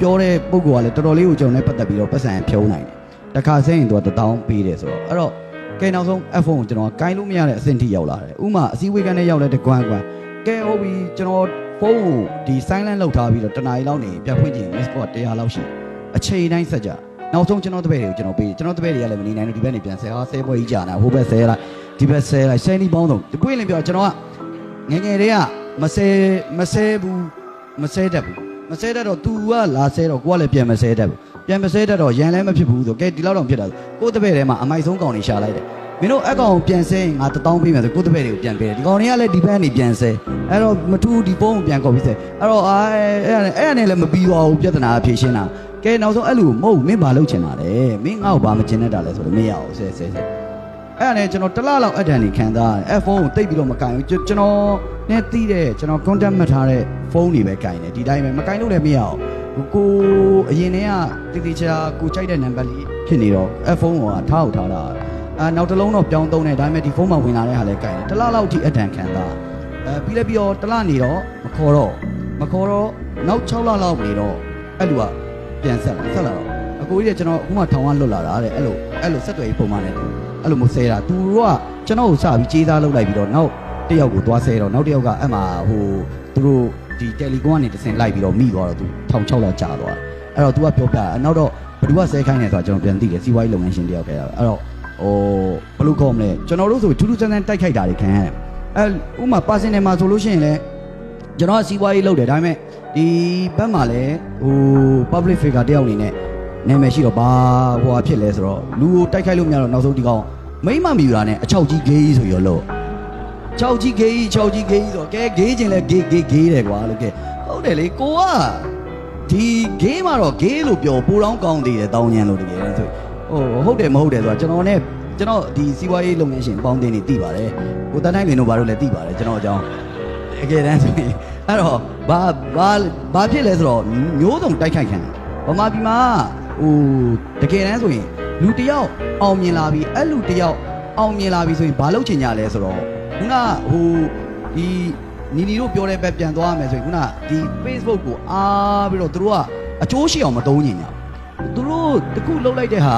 ပြောတဲ့ပုံကလည်းတော်တော်လေးကိုကြုံနေပတ်သက်ပြီးတော့ပတ်စံဖြုံးနိုင်တယ်တစ်ခါဆဲရင်တို့ကတပေါင်းပေးတယ်ဆိုတော့အဲ့တော့ကဲနောက်ဆုံး F1 ကိုကျွန်တော်ကိုင်းလို့မရတဲ့အဆင့်ထိရောက်လာတယ်ဥမာအစည်းအဝေးကနေရောက်လဲတကွမ်းကွမ်းကဲဟုတ်ပြီကျွန်တော်ဖုန်းကိုဒီ silent လောက်ထားပြီးတော့တနားရီလောက်နေပြဖွင့်ကြည့် miss call 100လောက်ရှိတယ်အချိန်တိုင်းဆက်ကြနောက်ဆုံးကျွန်တော်တပည့်တွေကိုကျွန်တော်ပေးတယ်ကျွန်တော်တပည့်တွေကလည်းမနေနိုင်လို့ဒီဘက်နေပြန်ဆဲဟာဆဲပွဲကြီးကြာနေဟိုဘက်ဆဲလိုက်ဒီဘက်ဆဲလိုက်ဆဲနီးပေါင်းတော့ဒီပွင့်လင်းပြောကျွန်တော်ကငယ်ငယ်တည်းကမဆဲမဆဲဘူးမဆဲတတ်ဘူး မဆဲတတ်တော့ तू ကလာဆဲတော့ကိုကလည်းပြန်မဆဲတတ်ဘူးပြန်မဆဲတတ်တော့ရန်လည်းမဖြစ်ဘူးဆိုကဲဒီလောက်တော့ဖြစ်တာဆိုကိုယ်တပည့်ထဲမှာအမိုက်ဆုံးကောင်တွေရှာလိုက်တယ်မင်းတို့အကောင်ပြန်ဆဲရင်ငါတပေါင်းပေးမယ်ဆိုကိုယ့်တပည့်တွေကိုပြန်ပေးတယ်ဒီကောင်တွေကလည်းဒီဘက်ကနေပြန်ဆဲအဲ့တော့မထူးဒီပုံးကိုပြန်ကော်ပြီးဆဲအဲ့တော့အာအဲ့အဲ့အဲ့နဲ့လည်းမပြီးသွားဘူးပြဿနာဖြေရှင်းတာကဲနောက်ဆုံးအဲ့လိုမဟုတ်မင်းဘာလုပ်ချင်တာလဲမင်းငါ့ကိုဘာမကျင်တတ်တာလဲဆိုတော့မရအောင်ဆဲဆဲဆဲ အဲ့ဒါနဲ့ကျွန်တော်တစ်လလောက်အတန်နေခံစားရတယ်အဲ့ဖုန်းကိုတိတ်ပြီးတော့မကင်ဘူးကျွန်ကျွန်တော်နဲ့တီးတဲ့ကျွန်တော် contact မှတ်ထားတဲ့ဖုန်းတွေပဲကင်တယ်ဒီတိုင်းပဲမကင်လို့လည်းမရအောင်ကိုအရင်တည်းကတိတိကျကျကိုကြိုက်တဲ့နံပါတ်လေးဖြစ်နေတော့အဲ့ဖုန်းကထားအောင်ထားတာအာနောက်တစ်လုံးတော့ပြောင်းသုံးတယ်ဒါပေမဲ့ဒီဖုန်းမှာဝင်လာတဲ့ဟာလည်းကြိုက်တယ်တစ်လလောက်ထိအတန်ခံတာအဲပြီးလည်းပြီးတော့တစ်လနေတော့မခေါ်တော့မခေါ်တော့နောက်6လလောက်နေတော့အဲ့လူကပြန်ဆက်လာဆက်လာတော့အကိုကြီးကကျွန်တော်အခုမှထောင်ကလွတ်လာတာတဲ့အဲ့လိုအဲ့လိုဆက်သွယ်ရေးပုံမှန်နဲ့ အဲ့လိုမဆဲတာသူတို့ကကျွန်တော်ကိုစပြီးကြေးသားလုပ်လိုက်ပြီးတော့နောက်တစ်ယောက်ကိုသွားဆဲတော့နောက်တစ်ယောက်ကအဲ့မှာဟိုသူတို့ဒီတယ်လီကွန်ကနေတစ်ဆင့်လိုက်ပြီးတော့မိသွားတော့သူထောင်6လောက်ကြာသွားတယ်အဲ့တော့ तू ကပြောပြအဲ့နောက်တော့ဘယ်သူကဆဲခိုင်းနေဆိုတာကျွန်တော်ပြန်သိတယ်စီးပွားရေးလုပ်ငန်းရှင်တယောက်ခဲ့တာအဲ့တော့ဟိုဘယ်လိုခေါ်မလဲကျွန်တော်တို့ဆိုထူးထူးဆန်းဆန်းတိုက်ခိုက်တာတွေခံရတယ်အဲဥမာပါစင်နယ်မှာဆိုလို့ရှိရင်လည်းကျွန်တော်ကစီးပွားရေးလုပ်တယ်ဒါပေမဲ့ဒီဘက်မှာလည်းဟို public figure တယောက်အနေနဲ့ နာမည်ရှိတော့ဘာဟိုဟာဖြစ်လဲဆိုတော့လူကိုတိုက်ခိုက်လို့မရတော့နောက်ဆုံးဒီကောင်မိမ့်မမီယူတာနဲ့အချောက်ကြီးဂေးကြီးဆိုရောလို့ချောက်ကြီးဂေးကြီးချောက်ကြီးဂေးကြီးဆိုတော့ကဲဂေးချင်းလဲဂေးဂေးဂေးတယ်ကွာလို့ကဲဟုတ်တယ်လေကိုကဒီဂေးမှာတော့ဂေးလို့ပြောပိုတောင်းကောင်းသေးတယ်တောင်းညံလို့တကယ်ဆိုဟိုဟုတ်တယ်မဟုတ်တယ်ဆိုတာကျွန်တော်နဲ့ကျွန်တော်ဒီစီးပွားရေးလုပ်ငန်းရှင်ပေါင်းတင်နေသိပါတယ်ကိုတန်းတိုင်းလင်တို့ဘာလို့လဲသိပါတယ်ကျွန်တော်အကြောင်းအကယ်တမ်းဆိုရင်အဲ့တော့ဘာဘာဘာဖြစ်လဲဆိုတော့မျိုးစုံတိုက်ခိုက်ခံဗမာပြည်မှာ ဟိုတကယ်တမ်းဆိုရင်လူတစ်ယောက်အောင်မြင်လာပြီးအဲ့လူတစ်ယောက်အောင်မြင်လာပြီဆိုရင်ဘာလုပ်ချင်ကြလဲဆိုတော့ခုနဟိုဒီနီနီတို့ပြောတဲ့ဘက်ပြန်သွားရမယ်ဆိုရင်ခုနဒီ Facebook ကိုအားပြီးတော့သူတို့ကအကျိုးရှိအောင်မသုံးညင်ကြဘူးသူတို့တခုလှုပ်လိုက်တဲ့ဟာ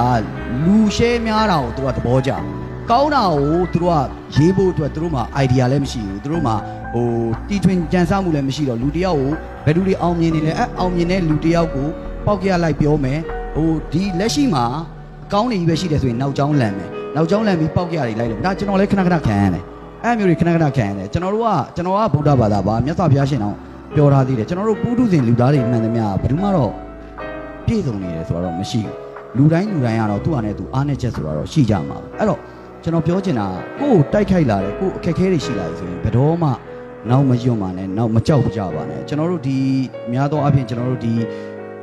လူ share များတာကိုသူတို့ကသဘောကျတယ်ကောင်းတာကိုသူတို့ကရေးဖို့အတွက်သူတို့မှာ idea လည်းမရှိဘူးသူတို့မှာဟိုတီထွင်ကြံစမှုလည်းမရှိတော့လူတစ်ယောက်ကိုဘယ်သူတွေအောင်မြင်နေလဲအဲအောင်မြင်တဲ့လူတစ်ယောက်ကိုပေါက်ကြလိုက်ပြောမယ် ဟိုဒီလက်ရှိမှာအကောင်းနေကြီးပဲရှိတယ်ဆိုရင်နောက်ကျောင်းလန်မယ်နောက်ကျောင်းလန်ပြီးပေါက်ကြတွေလိုက်လို့ဒါကျွန်တော်လည်းခဏခဏခံရတယ်အဲ့မျိုးတွေခဏခဏခံရတယ်ကျွန်တော်တို့ကကျွန်တော်ကဗုဒ္ဓဘာသာပါမြတ်စွာဘုရားရှင်အောင်ပြောထားသေးတယ်ကျွန်တော်တို့ပုထုဇဉ်လူသားတွေမှန်သမျှဘယ်သူမှတော့ပြည့်စုံနေတယ်ဆိုတော့မရှိဘူးလူတိုင်းလူတိုင်းကတော့သူ့အနေနဲ့သူအားနေချက်ဆိုတော့ရှိကြမှာပဲအဲ့တော့ကျွန်တော်ပြောချင်တာကိုယ်တိုက်ခိုက်လာတယ်ကိုယ်အခက်အခဲတွေရှိလာတယ်ဆိုရင်ဘယ်တော့မှနောက်မယွတ်ပါနဲ့နောက်မကြောက်ကြပါနဲ့ကျွန်တော်တို့ဒီများသောအားဖြင့်ကျွန်တော်တို့ဒီ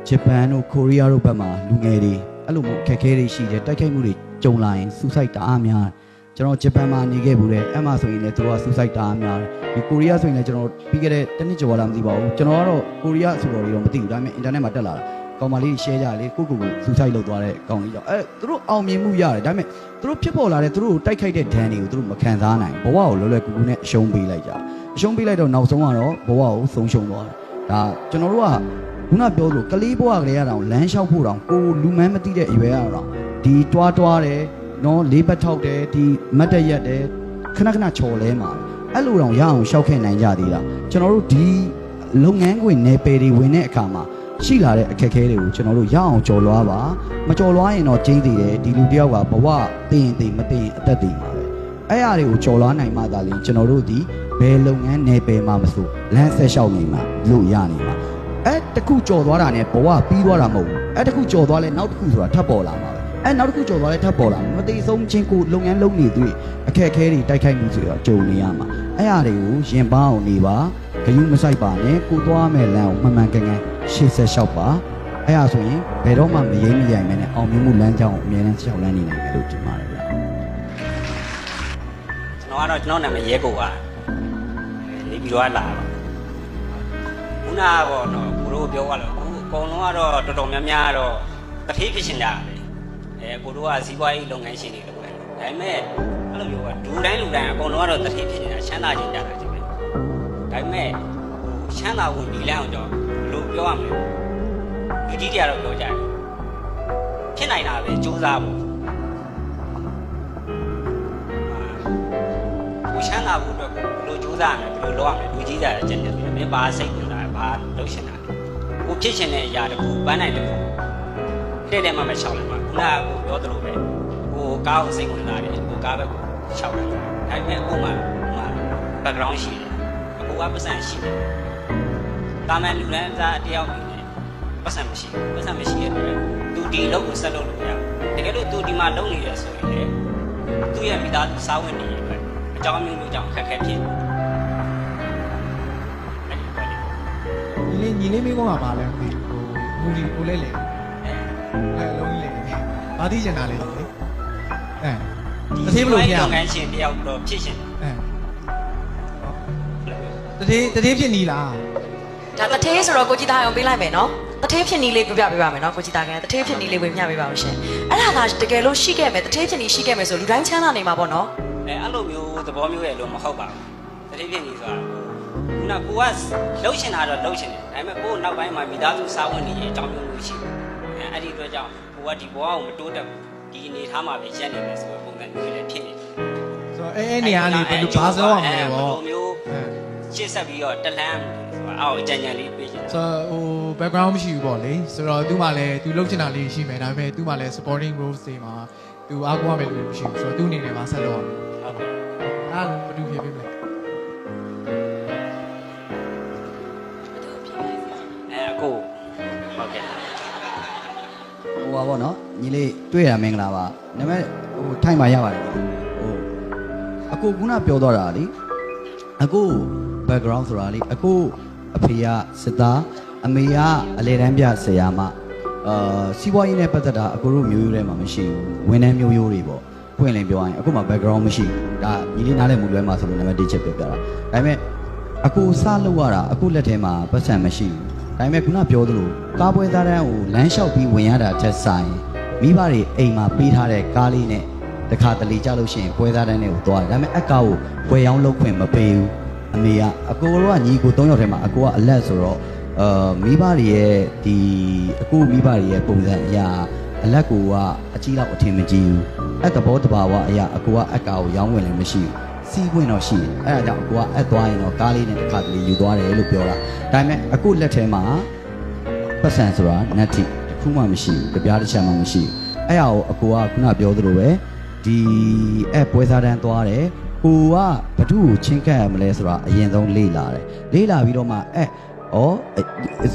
ဂျပန်တို့ကိုရီးယားတို့ဘက်မှာလူငယ်တွေအဲ့လိုမျိုးအခက်အခဲတွေရှိတယ်တိုက်ခိုက်မှုတွေကြုံလာရင်ဆူဆိုက်တအားများတယ်ကျွန်တော်ဂျပန်မှာနေခဲ့ဘူးလေအဲ့မှာဆိုရင်လည်းသူတို့ကဆူဆိုက်တအားများတယ်ဒီကိုရီးယားဆိုရင်လည်းကျွန်တော်ပြီးခဲ့တဲ့တစ်နှစ်ကျော်လာမသိပါဘူးကျွန်တော်ကတော့ကိုရီးယားဆိုတော့တွေတော့မသိဘူးဒါပေမဲ့အင်တာနက်မှာတက်လာတာကောင်မလေး share ကြလေကိုကိုကိုဆူဆိုက်လုပ်သွားတဲ့ကောင်လေးကြောင့်အဲ့သူတို့အောင်မြင်မှုရတယ်ဒါပေမဲ့သူတို့ဖြစ်ပေါ်လာတဲ့သူတို့ကိုတိုက်ခိုက်တဲ့ဒဏ်တွေကိုသူတို့မခံစားနိုင်ဘူးဘဝကိုလွယ်လွယ်ကူကူနဲ့အရှုံးပေးလိုက်ကြအရှုံးပေးလိုက်တော့နောက်ဆုံးကတော့ဘဝကိုဆုံးရှုံးသွားတယ်ဒါကျွန်တော်တို့က ခုနပြောလို့ကလေးဘဝကလေးရအောင်လမ်းလျှောက်ဖို့တောင်ကိုလူမန်းမသိတဲ့အရွယ်ရအောင်ဒီတွားတွားတယ်နော်လေးပတ်ထောက်တယ်ဒီမတ်တရက်တယ်ခဏခဏချော်လဲမှာအဲ့လိုတောင်ရအောင်ရှောက်ခဲ့နိုင်ကြသေးတာကျွန်တော်တို့ဒီလုပ်ငန်းခွင်နယ်ပယ်တွေဝင်တဲ့အခါမှာရှိလာတဲ့အခက်အခဲတွေကိုကျွန်တော်တို့ရအောင်ကြော်လွားပါမကြော်လွားရင်တော့ကျင်းသေးတယ်ဒီလူတယောက်ကဘဝသိရင်သိမသိရင်အသက်သိမှာပဲအဲ့အရာတွေကိုကြော်လွားနိုင်မှသာလျှင်ကျွန်တော်တို့ဒီဘယ်လုပ်ငန်းနယ်ပယ်မှာမဆိုလမ်းဆက်လျှောက်နေမှာလို့ရနေမှာ အဲ့တခုကြော်သွားတာနဲ့ဘဝပြီးသွားတာမဟုတ်ဘူးအဲ့တခုကြော်သွားလဲနောက်တစ်ခုဆိုတာထပ်ပေါ်လာမှာပဲအဲ့နောက်တစ်ခုကြော်သွားလဲထပ်ပေါ်လာမှာမသိဆုံးချင်းကိုလုပ်ငန်းလုပ်နေသူတွေအခက်အခဲတွေတိုက်ခိုက်မှုတွေတော့ကြုံနေရမှာအဲ့အရာတွေကိုရင်ပန်းအောင်နေပါဂယုမဆိုင်ပါနဲ့ကိုသွားမဲ့လမ်းကိုမှန်မှန်ကန်ကန်ရှေ့ဆက်လျှောက်ပါအဲ့ဒါဆိုရင်ဘယ်တော့မှမရိမ့်မရိုင်မဲနဲ့အောင်မြင်မှုလမ်းကြောင်းကိုအမြဲတမ်းရှောက်လန်းနေနိုင်မယ်လို့ထင်ပါတယ်ဗျာကျွန်တော်ကတော့ကျွန်တော်နာမည်ရဲကိုပါနေပြီးတော့လာပါခု နကတော့နော်ကိုတို့ပြောရလို့အခုအကုန်လုံးကတော့တော်တော်များများကတော့တတိဖြစ်ရှင်ကြတယ်အဲကိုတို့ကဇီးပွားရေးလုပ်ငန်းရှင်တွေလုပ်တယ်ဒါပေမဲ့အဲ့လိုမျိုးကဒူတိုင်းလူတိုင်းအကုန်လုံးကတော့တတိဖြစ်နေတာချမ်းသာခြင်းကြတာကြည့်ပဲဒါပေမဲ့ချမ်းသာဝင်ဒီလမ်းအောင်တော့ဘယ်လိုပြောရမလဲဒီကြီးတွေကတော့ပြောကြတယ်ဖြစ်နိုင်တာပဲစူးစမ်းဖို့ကိုချမ်းသာဖို့အတွက်ကိုဘယ်လိုကြိုးစားရမလဲဘယ်လိုလုပ်ရမလဲလူကြီးစားတဲ့ချက်ချက်ဆိုရင်မင်းဘာစိတ်ဝင်တာလဲ ဘာလုပ်ရှင်တာလဲကိုဖြစ်ရှင်တဲ့အရာတစ်ခုပန်းနိုင်တစ်ခုတဲ့တဲ့မှမချောက်လိုက်ပါခုနကကိုပြောသလိုပဲကိုကားကိုစိတ်ဝင်စားတယ်ကိုကားဘက်ကိုချောက်လိုက်ဒါပေမဲ့ကိုမှမှ background ရှိတယ်အကူကပတ်စံရှိတယ်တာမန်လူလန်းသားတယောက်အနေနဲ့ပတ်စံမရှိဘူးပတ်စံမရှိတဲ့အတွက်သူဒီအလုပ်ကိုဆက်လုပ်လို့ရတကယ်လို့သူဒီမှာလုပ်နေရဆိုရင်လေသူ့ရဲ့မိသားစုစားဝင်နေရအတွက်အကြောင်းမျိုးမျိုးကြောင့်အခက်အခဲဖြစ်တယ် လေညီလေးညီလေးမိကုန်းကပါလဲမသိဘူးဟိုမူလီဟိုလဲလေအဲလုံးကြီးလေဘာသိချင်တာလဲလေအဲဒီတတိဘလို့ဖျားလုပ်ငန်းရှင်တယောက်တော့ဖြစ်ရှင်အဲတတိတတိဖြစ်နီလားဒါတထေးဆိုတော့ကိုကြည်သားအောင်ပေးလိုက်မယ်နော်တထေးဖြစ်နီးလေးပြပြပေးပါမယ်နော်ကိုကြည်သားကတထေးဖြစ်နီးလေးဝင်ပြပေးပါဦးရှင်အဲ့ဒါကတကယ်လို့ရှိခဲ့မယ်တထေးဖြစ်နီးရှိခဲ့မယ်ဆိုလူတိုင်းချမ်းသာနေမှာပေါ့နော်အဲအဲ့လိုမျိုးသဘောမျိုးရဲ့လို့မဟုတ်ပါဘူးတတိဖြစ်နေဆိုတာ ခုနကကိုကလှုပ်ရှင်တာတော့လှုပ်ရှင်တယ်ဒါပေမဲ့ကိုနောက်ပိုင်းမှာမိသားစုစားဝင်နေရဲ့အကြောင်းမျိုးမျိုးရှိတယ်အဲအဲ့ဒီအတွက်ကြောင့်ကိုကဒီဘဝကိုမတိုးတက်ဘူးဒီအနေထားမှာပဲရက်နေမယ်ဆိုတဲ့ပုံစံမျိုးလည်းဖြစ်နေတယ်ဆိုတော့အဲအဲနေရာလေးဘယ်လိုဘာပြောရမလဲဘယ်ပေါ့လိုမျိုးအဲရှစ်ဆက်ပြီးတော့တလန်းဆိုတာအောက်အကြံဉာဏ်လေးပေးချင်တယ်ဆိုတော့ဟို background မရှိဘူးပေါ့လေဆိုတော့သူ့မှာလည်းသူလုပ်ချင်တာလေးရှိမယ်ဒါပေမဲ့သူ့မှာလည်း supporting roles တွေမှာသူအားကိုးရမယ်လို့မရှိဘူးဆိုတော့သူ့အနေနဲ့မှာဆက်လုပ်ရမယ်ဟုတ်ကဲ့အားလုံးမတူ ပါဗောနော်ညီလေးတွေ့ရမင်္ဂလာပါဒါပေမဲ့ဟိုထိုင်ပါရပါတယ်ဟိုအခုခုနပြောတော့တာလीအခု background ဆိုတာလीအခုအဖေကစစ်သားအမေကအလေတန်းပြဆရာမအာစီးပွားရေးနဲ့ပတ်သက်တာအခုတို့မျိုးရိုးထဲမှာမရှိဘူးဝန်ထမ်းမျိုးရိုးတွေပေါ့ပွင့်လင်းပြောရင်အခုမှ background မရှိဘူးဒါညီလေးနားလည်မှုလွဲမှာဆိုလို့နံပါတ်1ချက်ပြောပြတာဒါပေမဲ့အခုစလုပ်ရတာအခုလက်ထဲမှာပတ်စံမရှိဘူး ဒါပေမဲ့ခုနပြောသလိုကားပွဲသားတန်းကိုလမ်းလျှောက်ပြီးဝင်ရတာချက်ဆိုင်မိဘတွေအိမ်မှာပေးထားတဲ့ကားလေးနဲ့တခါတလေကြလို့ရှိရင်ပွဲသားတန်းတွေကိုသွားတယ်ဒါပေမဲ့အကောက်ကိုပွဲရောင်းလုပ်ခွင့်မပေးဘူးအမေကအကိုတို့ကညီကို၃ယောက်ထဲမှာအကိုကအလက်ဆိုတော့အာမိဘတွေရဲ့ဒီအကိုမိဘတွေရဲ့ပုံစံအရာအလက်ကိုကအကြီးတော့အထင်မကြီးဘူးအဲ့သဘောတဘာဝအရာအကိုကအက်ကာကိုရောင်းဝင်လည်းမရှိဘူး စီးခွင့်တော့ရှိတယ်အဲ့ဒါကြောင့်အကိုကအက်သွားရင်တော့ကားလေးနဲ့တစ်ခါတလေယူသွားတယ်လို့ပြောတာဒါပေမဲ့အကိုလက်ထဲမှာပတ်စံဆိုတာနတ်တိတစ်ခုမှမရှိဘူးကြပြားတစ်ချက်မှမရှိဘူးအဲ့ဟာကိုအကိုကခုနပြောသလိုပဲဒီအဲ့ပွဲစားတန်းသွားတယ်ကိုကဘသူ့ကိုချင်းကပ်ရမလဲဆိုတာအရင်ဆုံးလေ့လာတယ်လေ့လာပြီးတော့မှအဲ့ဩ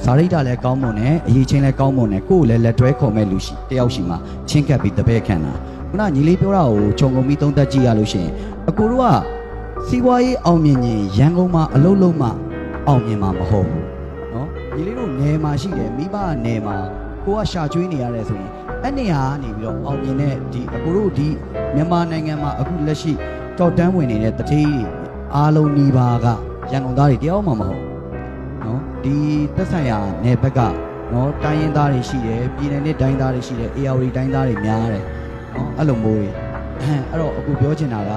ဇာရိတာလည်းကောင်းမွန်တယ်အရေးချင်းလည်းကောင်းမွန်တယ်ကိုယ်လည်းလက်တွဲခုံမဲ့လူရှိတယောက်ရှိမှချင်းကပ်ပြီးတပည့်ခံတာ ခုနညီလေးပြောတာကိုခြုံငုံပြီးသုံးသပ်ကြည့်ရလို့ရှိရင်အကိုတို့ကစီးပွားရေးအောင်မြင်ရင်ရန်ကုန်မှာအလုပ်လုပ်မှအောင်မြင်မှာမဟုတ်ဘူးနော်ညီလေးတို့နယ်မှာရှိတယ်မိဘကနယ်မှာကိုကရှာကျွေးနေရတယ်ဆိုရင်အဲ့နေရာကနေပြီးတော့အောင်မြင်တဲ့ဒီအကိုတို့ဒီမြန်မာနိုင်ငံမှာအခုလက်ရှိတော်တန်းဝင်နေတဲ့တတိတွေအားလုံးနှီးပါကရန်ကုန်သားတွေတယောက်မှမဟုတ်ဘူးနော်ဒီသက်ဆိုင်ရာနယ်ဘက်ကနော်တိုင်းရင်းသားတွေရှိတယ်ပြည်နယ်နဲ့တိုင်းသားတွေရှိတယ် AR တိုင်းသားတွေများတယ် နော်အဲ့လိုမျိုးတွေအဲ့တော့အခုပြောချင်တာက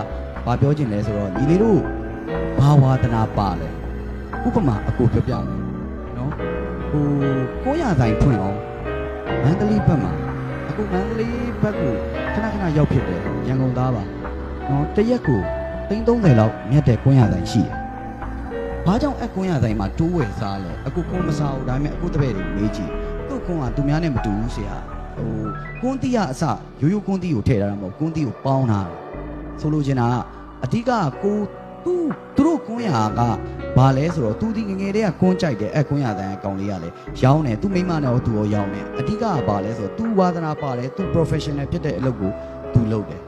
ဘာပြောချင်လဲဆိုတော့ညီလေးတို့ဘာဝါသနာပါလဲဥပမာအကိုပြောပြမယ်နော်ဟို900ဆိုင်ဖွင့်အောင်မန္တလေးဘက်မှာအခုမန္တလေးဘက်ကိုခဏခဏရောက်ဖြစ်တယ်ရန်ကုန်သားပါနော်တရက်ကို330လောက်မြတ်တဲ့900ဆိုင်ရှိတယ်ဘာကြောင့်အ900ဆိုင်မှာတိုးဝယ်စားလဲအခုကွန်မစားဘူးဒါပေမဲ့အခုတပည့်တွေမေးကြည့်သူ့ကွန်ကသူများနဲ့မတူဘူးဆရာ ဟိုကွန်တီးရအစရိုးရိုးကွန်တီးကိုထည့်ထားတာမဟုတ်ကွန်တီးကိုပေါင်းထားတယ်ဆိုလိုချင်တာကအဓိကကိုသူ့သူတို့ကွန်ရကဘာလဲဆိုတော့သူဒီငယ်ငယ်တည်းကကွန်းကြိုက်တယ်အဲကွန်းရတဲ့အကောင်လေးကလည်းရောင်းတယ်သူမိမနဲ့ရောသူရောရောင်းတယ်အဓိကကဘာလဲဆိုတော့သူဝါသနာပါတယ်သူ professional ဖြစ်တဲ့အလုပ်ကိုသူလုပ်တယ်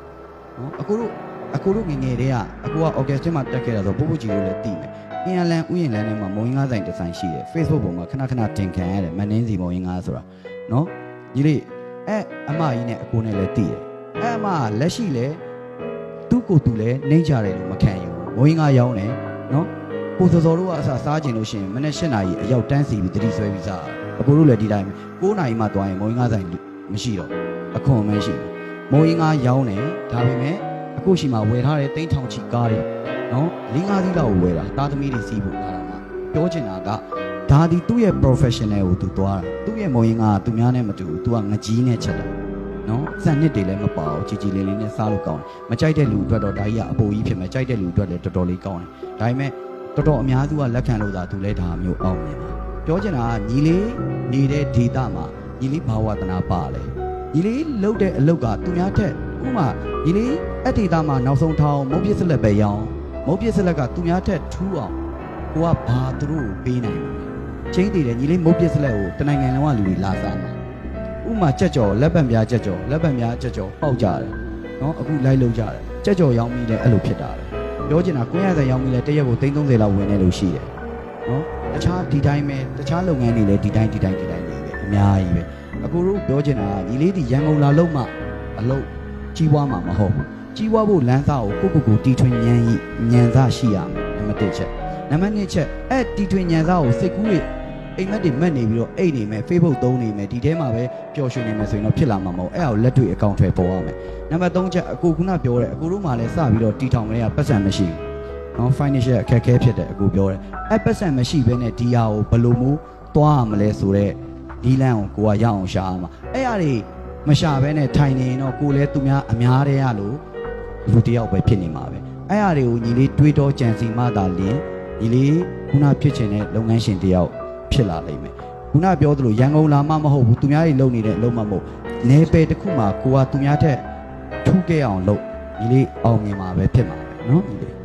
နော်အကိုတို့အကိုတို့ငယ်ငယ်တည်းကအကိုက orchestra မှာတက်ခဲ့တာဆိုပို့ပို့ကြီးလို့လည်းသိမယ်အင်ယလန်ဥယျာဉ်လန်းထဲမှာမုံရင်းကားဆိုင်တစ်ဆိုင်ရှိတယ် Facebook ပေါ်မှာခဏခဏတင်ခံရတယ်မန်နင်းစီမုံရင်းကားဆိုတာနော်ညီလေး အဲအမကြီးနဲ့အကိုနဲ့လည်းသိတယ်အဲအမကလက်ရှိလဲသူ့ကိုယ်သူလည်းနှိမ့်ကြတယ်လို့မခံယူဘူးမုံရင်းကားရောင်းတယ်နော်ကိုစောစောတို့ကအစားစားကျင်လို့ရှိရင်မနေ့၈နာရီအရောက်တန်းစီပြီးတတိဆွဲပြီးစားအကိုတို့လည်းဒီတိုင်းပဲ9နာရီမှသွားရင်မုံငါးဆိုင်မရှိတော့အခွန်မရှိဘူးမုံငါးရောင်းတယ်ဒါပေမဲ့အခုရှိမှဝယ်ထားတဲ့တိန်းထောင်ချီကားတွေနော်၄၅စီးလောက်ဝယ်တာတာသမီတွေစီးဖို့လာတာမှပြောချင်တာက ဒါဒီသူ့ရဲ့ professional ကိုသူသွားတာသူ့ရဲ့မုံငါးကသူများနဲ့မတူဘူးသူကငကြီးနဲ့ချက်တာနော်စံနစ်တွေလည်းမပါဘူးជីជីလေးလေးနဲ့စားလို့ကောင်းတယ်မကြိုက်တဲ့လူအတွက်တော့ဒါကြီးကအပိုကြီးဖြစ်မယ်ကြိုက်တဲ့လူအတွက်လည်းတော်တော်လေးကောင်းတယ်ဒါပေမဲ့တော်တော်အများစုကလက်ခံလို့သာသူလဲဒါမျိုးအောင်မြင်ပါပြောချင်တာကညီလေးနေတဲ့ဒေတာမှာညီလေးဘာဝတနာပါလဲညီလေးလှုပ်တဲ့အလုပ်ကသူများထက်ဥမာညီလေးအဒေတာမှာနောက်ဆုံးထောင်းမုတ်ပြစ်ဆက်လက်ပဲရောင်းမုတ်ပြစ်ဆက်လက်ကသူများထက်ထူးအောင်ကိုကဘာသူတို့ကိုပေးနိုင်မှာလဲ ချင်းတည်တယ်ညီလေးမုတ်ပြစ်ဆက်လက်ကိုတနိုင်ငံလုံးကလူတွေလာစားမှာဥမာကြက်ကြော်လက်ပတ်ပြားကြက်ကြော်လက်ပတ်ပြားကြက်ကြော်ပေါက်ကြတယ်နော်အခုလိုက်လုံးကြတယ်ကြက်ကြော်ရောင်းပြီးလဲအဲ့လိုဖြစ်တာပဲပြောချင်တာကိုရတဲ့ရောင်းပြီးလဲတရက်ကို330လောက်ဝင်နေလို့ရှိတယ်နော်တခြားဒီတိုင်းပဲတခြားလုပ်ငန်းတွေလည်းဒီတိုင်းဒီတိုင်းဒီတိုင်းတွေပဲအများကြီးပဲအခုတို့ပြောချင်တာကညီလေးဒီရန်ကုန်လာလို့မှအလုပ်ကြီးပွားမှာမဟုတ်ဘူးကြီးပွားဖို့လမ်းစာကိုကိုကိုကိုတီထွင်ဉာဏ်ကြီးဉာဏ်စာရှိရမယ်နံပါတ်1ချက်နံပါတ်2ချက်အဲ့တီထွင်ဉာဏ်စာကိုစိတ်ကူးတွေ အိမ်မက်တွေမက်နေပြီးတော့အိတ်နေမယ် Facebook သုံးနေမယ်ဒီထဲမှာပဲပျော်ရွှင်နေမယ်ဆိုရင်တော့ဖြစ်လာမှာမဟုတ်အဲ့ဒါကိုလက်တွေ့အကောင့်ထဲပေါ်ရမယ်နံပါတ်3ချက်အကိုခုနပြောတဲ့အကိုတို့မှလည်းစပြီးတော့တီထောင်လေးကပတ်စံမရှိဘူးနော် financial အခက်အခဲဖြစ်တယ်အခုပြောတယ်အဲ့ပတ်စံမရှိဘဲနဲ့ဒီဟာကိုဘယ်လိုမျိုးသွားရမလဲဆိုတော့ဒီလန်းကိုကိုကရအောင်ရှာအောင်အဲ့အရာတွေမရှာဘဲနဲ့ထိုင်နေရင်တော့ကိုလည်းသူများအများတည်းရလို့လူတစ်ယောက်ပဲဖြစ်နေမှာပဲအဲ့အရာတွေကိုညီလေးတွေးတောကြံစီမှသာလျင်ညီလေးခုနဖြစ်ချင်တဲ့လုပ်ငန်းရှင်တစ်ယောက် ဖြစ်လာလိမ့်မယ်ခုနပြောသလိုရန်ကုန်လာမှမဟုတ်ဘူးသူများတွေလုပ်နေတဲ့အလုပ်မှမဟုတ်နေပယ်တစ်ခုမှကိုကသူများထက်ထူးခဲ့အောင်လုပ်ညီလေးအောင်မြင်မှာပဲဖြစ်မှာပဲเนาะညီလေး